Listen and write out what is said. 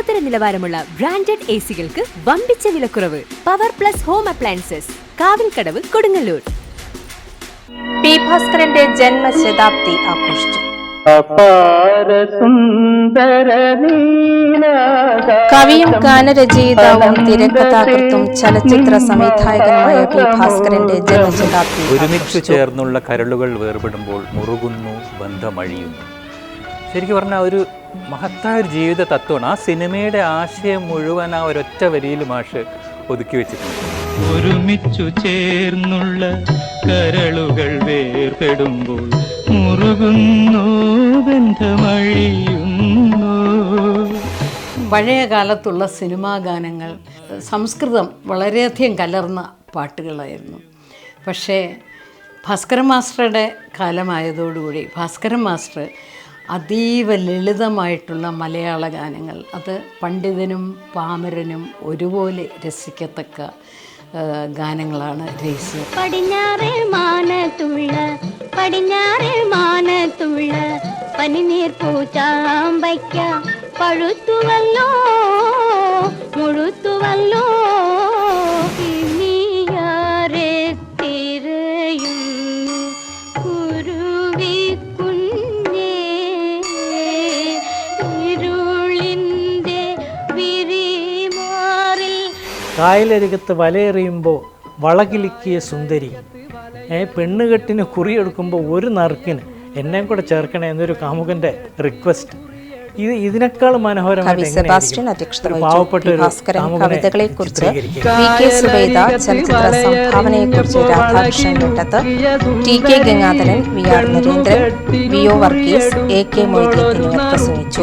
ലോകോത്തര നിലവാരമുള്ള branded A സികൾക്ക് വമ്പിച്ച വിലക്കുറവ് power plus home appliances Kavilkadavu Kodungallur. P ഭാസ്കരന്റെ ജന്മശതാബ്ദി ആഘോഷിച്ചു. കവിയും ഗാനരചയിതാവും തിരക്കഥാകൃത്തും ചലച്ചിത്ര സംവിധായകനുമായ പി ഭാസ്കരന്റെ ജന്മശതാബ്ദി ഒരുമിച്ച് ചേർന്നുള്ള കരളുകൾ വേർപെടുമ്പോൾ മുറുകുന്നു ബന്ധമഴിയുന്നു. ശരിക്കും പറഞ്ഞാൽ ഒരു മഹത്തായ ഒരു ജീവിത തത്വമാണ്. ആ സിനിമയുടെ ആശയം മുഴുവൻ ആ ഒരൊറ്റ വരിയിൽ മാഷ് ഒതുക്കി വെച്ചിട്ടുണ്ട്. ഒരുമിച്ചു ചേർന്നുള്ള കരളുകൾ വേർപെടുമ്പോൾ മുറുകുന്നു ബന്ധമഴിയുന്നു. പഴയ കാലത്തുള്ള സിനിമാ ഗാനങ്ങൾ സംസ്കൃതം വളരെയധികം കലർന്ന പാട്ടുകളായിരുന്നു. പക്ഷേ ഭാസ്കരൻ മാസ്റ്ററുടെ കാലമായതോടുകൂടി ഭാസ്കരൻ മാസ്റ്റർ അതീവ ലളിതമായിട്ടുള്ള മലയാള ഗാനങ്ങൾ. അത് പണ്ഡിതനും പാമരനും ഒരുപോലെ രസിക്കത്തക്ക ഗാനങ്ങളാണ് രഹസ്യം. പടിഞ്ഞാറ് മാനത്തുള്ള പടിഞ്ഞാറ് മാനത്തുള്ള പനിനീർ പൂച്ചാമ്പയ്ക്ക. പഴുത്തുവല്ലോ മുഴുത്തുവല്ലോ കായലരികത്ത് വലയെറിയുമ്പോൾ വളകിലിക്കിയ സുന്ദരി. ഏ പെണ്ണുകെട്ടിന് കുറിയെടുക്കുമ്പോൾ ഒരു നറുക്കിന് എന്നെ കൂടെ ചേർക്കണേ എന്നൊരു കാമുകന്റെ റിക്വസ്റ്റ്. ഇത് ഇതിനേക്കാൾ കവിതകളെക്കുറിച്ച് വി കെ സുബൈദ ചലച്ചിത്ര സംഭാവനയെക്കുറിച്ച് Radhakrishnan Muttath T K Gangadharan V R Narendran V O Varghese A K Moideen എന്നിവർ പ്രസംഗിച്ചു.